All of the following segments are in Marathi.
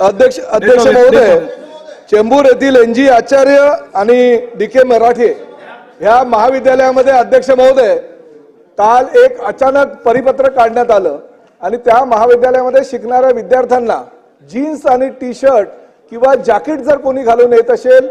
अध्यक्ष अध्यक्ष महोदय. चेंबूर येथील एन जी आचार्य आणि डी के मराठे ह्या महाविद्यालयामध्ये अध्यक्ष महोदय काल एक अचानक परिपत्रक काढण्यात आलं. आणि त्या महाविद्यालयामध्ये शिकणाऱ्या विद्यार्थ्यांना जीन्स आणि टी शर्ट किंवा जॅकेट जर कोणी घालून येत असेल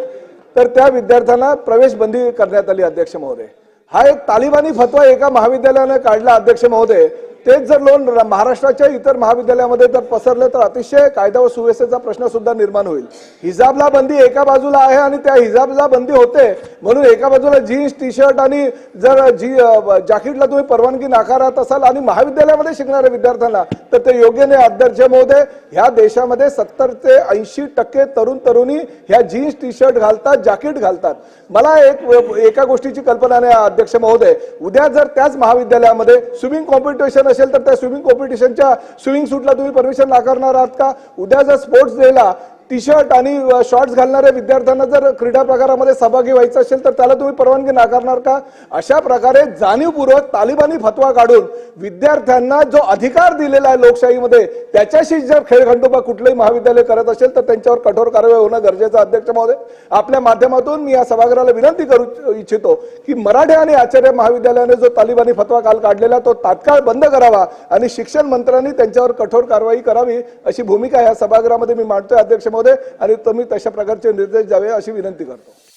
तर त्या विद्यार्थ्यांना प्रवेश बंदी करण्यात आली अध्यक्ष महोदय. हा एक तालिबानी फतवा एका महाविद्यालयाने काढला अध्यक्ष महोदय. तेच जर लोन महाराष्ट्राच्या इतर महाविद्यालयामध्ये जर पसरलं तर अतिशय कायदा व सुव्यवस्थेचा प्रश्न सुद्धा निर्माण होईल. हिजाबला बंदी एका बाजूला आहे आणि त्या हिजाबला बंदी होते. म्हणून एका बाजूला जीन्स टी शर्ट आणि जर जी जॅकेटला तुम्ही परवानगी नाकारत असाल आणि महाविद्यालयामध्ये शिकणाऱ्या विद्यार्थ्यांना तर ते योग्य नाही. अध्यक्ष महोदय ह्या देशामध्ये सत्तर ते ऐंशी टक्के तरुण तरुणी ह्या जीन्स टी शर्ट घालतात जॅकेट घालतात. मला एक एका गोष्टीची कल्पना नाही अध्यक्ष महोदय. उद्या जर त्याच महाविद्यालयामध्ये स्विमिंग कॉम्पिटिशन असेल तर त्या स्विमिंग कॉम्पिटिशनच्या स्विमिंग सूटला तुम्ही परमिशन नाकारणार आहात का? उद्या जर स्पोर्ट्स डेला टी शर्ट आणि शॉर्ट्स घालणाऱ्या विद्यार्थ्यांना जर क्रीडा प्रकारामध्ये सहभागी व्हायचं असेल तर त्याला तुम्ही परवानगी नाकारणार का? अशा प्रकारे जाणीवपूर्वक तालिबानी फतवा काढून विद्यार्थ्यांना जो अधिकार दिलेला आहे लोकशाहीमध्ये त्याच्याशी जर खेळखंडोबा कुठलंही महाविद्यालय करत असेल तर त्यांच्यावर कठोर कारवाई होणं गरजेचं अध्यक्ष महोदय आपल्या माध्यमातून मी या सभागृहाला विनंती करू इच्छितो की मराठे आणि आचार्य महाविद्यालयाने जो तालिबानी फतवा काल काढलेला तो तात्काळ बंद करावा आणि शिक्षण मंत्र्यांनी त्यांच्यावर कठोर कारवाई करावी अशी भूमिका या सभागृहामध्ये मी मांडतोय. अध्यक्ष महोदय आणि तुम्ही तशा प्रकारचे निर्देश द्यावे अशी विनंती करतो.